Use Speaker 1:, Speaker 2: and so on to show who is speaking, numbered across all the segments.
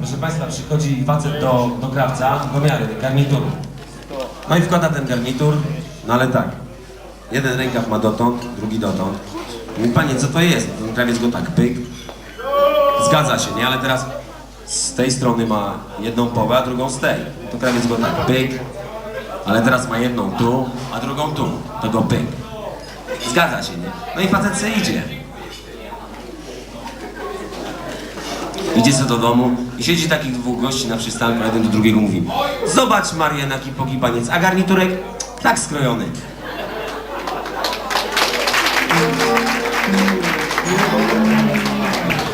Speaker 1: Proszę Państwa, przychodzi facet do, do krawca, do miary, garnituru. No i wkłada ten garnitur, no ale tak. Jeden rękaw ma dotąd, drugi dotąd. Mówi, panie, co to jest? Ten krawiec go tak pyk. Zgadza się, nie? Ale teraz z tej strony ma jedną połowę, a drugą z tej. To krawiec go tak pyk. Ale teraz ma jedną tu, a drugą tu. To go pyk. Zgadza się, nie? No i facet se idzie. Idzie sobie do domu i siedzi takich dwóch gości na przystanku, a jeden do drugiego mówi Zobacz Marian, jaki pogibaniec, a garniturek tak skrojony.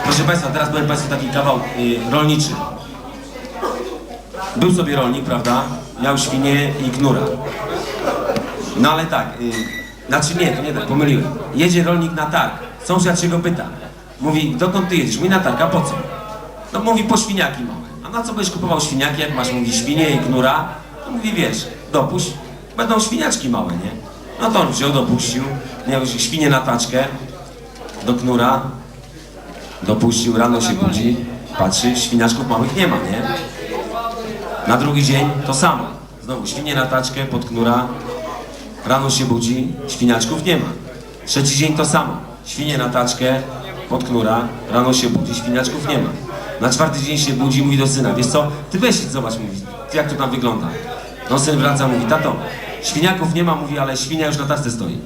Speaker 1: Proszę Państwa, teraz powiem Państwu taki kawał y, rolniczy. Był sobie rolnik, prawda? Miał świnie i knura. No ale tak, y, znaczy nie, to nie tak, pomyliłem. Jedzie rolnik na targ. Sąsiad się go pyta. Mówi, dokąd ty jedziesz? Mówi na targ, a po co? No mówi, po świniaki małe. A na co będziesz kupował świniaki, jak masz, mówi, świnie i knura? To mówi, wiesz, dopuść, będą świniaczki małe, nie? No to on wziął, dopuścił, miał świnie na taczkę do knura, dopuścił, rano się budzi, patrzy, świniaczków małych nie ma, nie? Na drugi dzień to samo. Znowu świnie na taczkę pod knura, rano się budzi, świniaczków nie ma. Trzeci dzień to samo. Świnie na taczkę pod knura, rano się budzi, świniaczków nie ma. Na czwarty dzień się budzi, mówi do syna, wiesz co, ty weź zobacz, mówi, jak to tam wygląda. No syn wraca, mówi, tato, świniaków nie ma, mówi, ale świnia już na taczce stoi.